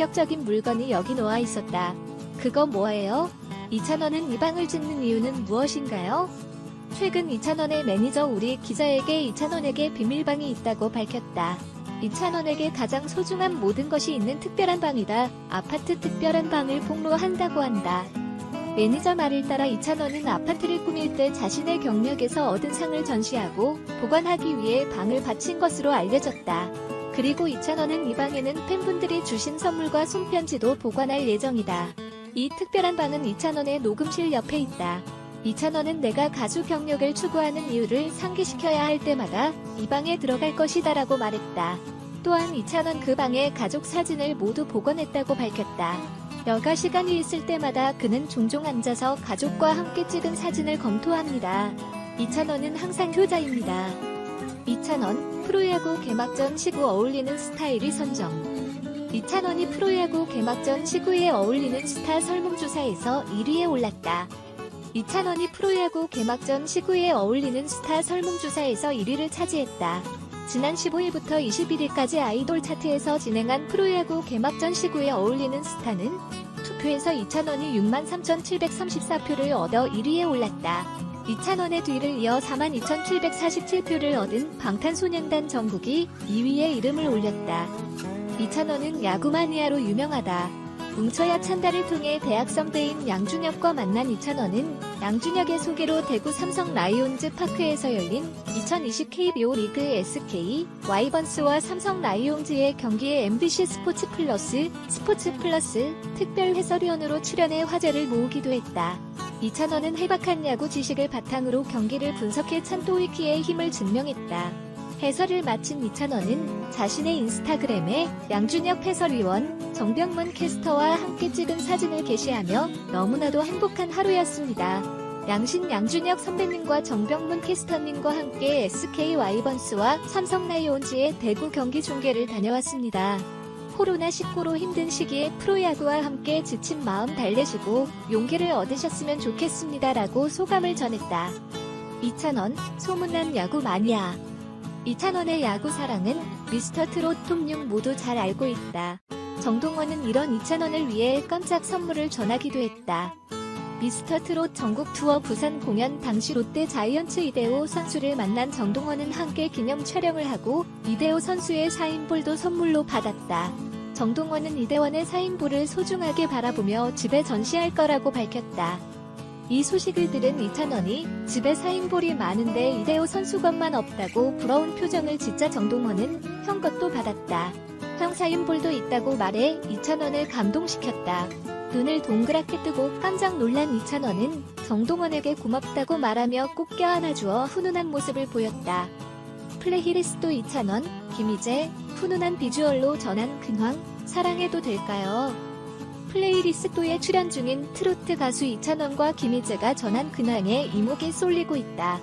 파격적인 물건이 여기 놓아 있었다. 그거 뭐예요? 이찬원은 이 방을 짓는 이유는 무엇인가요? 최근 이찬원의 매니저 우리 기자에게 이찬원에게 비밀방이 있다고 밝혔다. 이찬원에게 가장 소중한 모든 것이 있는 특별한 방이다. 아파트 특별한 방을 폭로한다고 한다. 매니저 말을 따라 이찬원은 아파트를 꾸밀 때 자신의 경력에서 얻은 상을 전시하고 보관하기 위해 방을 바친 것으로 알려졌다. 그리고 이찬원은 이 방에는 팬분들이 주신 선물과 손편지도 보관할 예정이다. 이 특별한 방은 이찬원의 녹음실 옆에 있다. 이찬원은 내가 가수 경력을 추구하는 이유를 상기시켜야 할 때마다 이 방에 들어갈 것이다 라고 말했다. 또한 이찬원 그 방에 가족 사진을 모두 복원했다고 밝혔다. 여가 시간이 있을 때마다 그는 종종 앉아서 가족과 함께 찍은 사진을 검토합니다. 이찬원은 항상 효자입니다. 이찬원, 프로야구 개막전 시구 어울리는 스타일이 선정. 이찬원이 프로야구 개막전 시구에 어울리는 스타 설문조사에서 1위에 올랐다. 이찬원이 프로야구 개막전 시구에 어울리는 스타 설문조사에서 1위를 차지했다. 지난 15일부터 21일까지 아이돌 차트에서 진행한 프로야구 개막전 시구에 어울리는 스타는 투표에서 이찬원이 63,734표를 얻어 1위에 올랐다. 이찬원의 뒤를 이어 42,747표를 얻은 방탄소년단 정국이 2위에 이름을 올렸다. 이찬원은 야구 마니아로 유명하다. 뭉쳐야 찬다를 통해 대학 선배인 양준혁과 만난 이찬원은 양준혁의 소개로 대구 삼성 라이온즈 파크에서 열린 2020 KBO 리그 SK 와이번스와 삼성 라이온즈의 경기에 MBC 스포츠 플러스 스포츠 플러스 특별 해설위원으로 출연해 화제를 모으기도 했다. 이찬원은 해박한 야구 지식을 바탕으로 경기를 분석해 찬토위키의 힘을 증명했다. 해설을 마친 이찬원은 자신의 인스타그램에 양준혁 해설위원, 정병문 캐스터와 함께 찍은 사진을 게시하며 너무나도 행복한 하루였습니다. 양신 양준혁 선배님과 정병문 캐스터님과 함께 SK 와이번스와 삼성 라이온즈의 대구 경기 중계를 다녀왔습니다. 코로나19로 힘든 시기에 프로야구와 함께 지친 마음 달래시고 용기를 얻으셨으면 좋겠습니다라고 소감을 전했다. 이찬원, 소문난 야구 마니아. 이찬원의 야구 사랑은 미스터 트롯 톱6 모두 잘 알고 있다. 정동원은 이런 이찬원을 위해 깜짝 선물을 전하기도 했다. 미스터 트롯 전국 투어 부산 공연 당시 롯데 자이언츠 이대호 선수를 만난 정동원은 함께 기념 촬영을 하고 이대호 선수의 사인볼도 선물로 받았다. 정동원은 이대원의 사인볼을 소중하게 바라보며 집에 전시할 거라고 밝혔다. 이 소식을 들은 이찬원이 집에 사인볼이 많은데 이대호 선수 것만 없다고 부러운 표정을 짓자 정동원은 형 것도 받았다. 형 사인볼도 있다고 말해 이찬원을 감동시켰다. 눈을 동그랗게 뜨고 깜짝 놀란 이찬원은 정동원에게 고맙다고 말하며 꼭 껴안아주어 훈훈한 모습을 보였다. 플레이리스도 이찬원, 김희재, 훈훈한 비주얼로 전한 근황, 사랑해도 될까요? 플레이리스토에 출연 중인 트로트 가수 이찬원과 김희재가 전한 근황에 이목이 쏠리고 있다.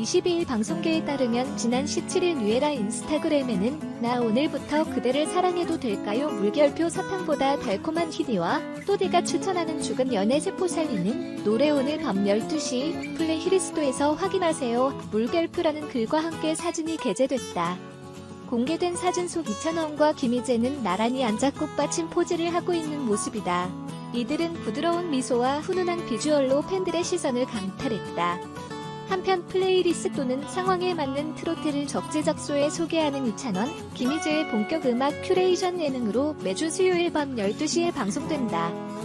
22일 방송계에 따르면 지난 17일 뉴에라 인스타그램에는 나 오늘부터 그대를 사랑해도 될까요? 물결표 사탕보다 달콤한 희니와 또디가 추천하는 죽은 연애 세포 살리는 노래 오늘 밤 12시 플레이리스토에서 확인하세요. 물결표라는 글과 함께 사진이 게재됐다. 공개된 사진 속 이찬원과 김희재는 나란히 앉아 꽃받침 포즈를 하고 있는 모습이다. 이들은 부드러운 미소와 훈훈한 비주얼로 팬들의 시선을 강탈했다. 한편 플레이리스토는 상황에 맞는 트로트를 적재적소에 소개하는 이찬원, 김희재의 본격 음악 큐레이션 예능으로 매주 수요일 밤 12시에 방송된다.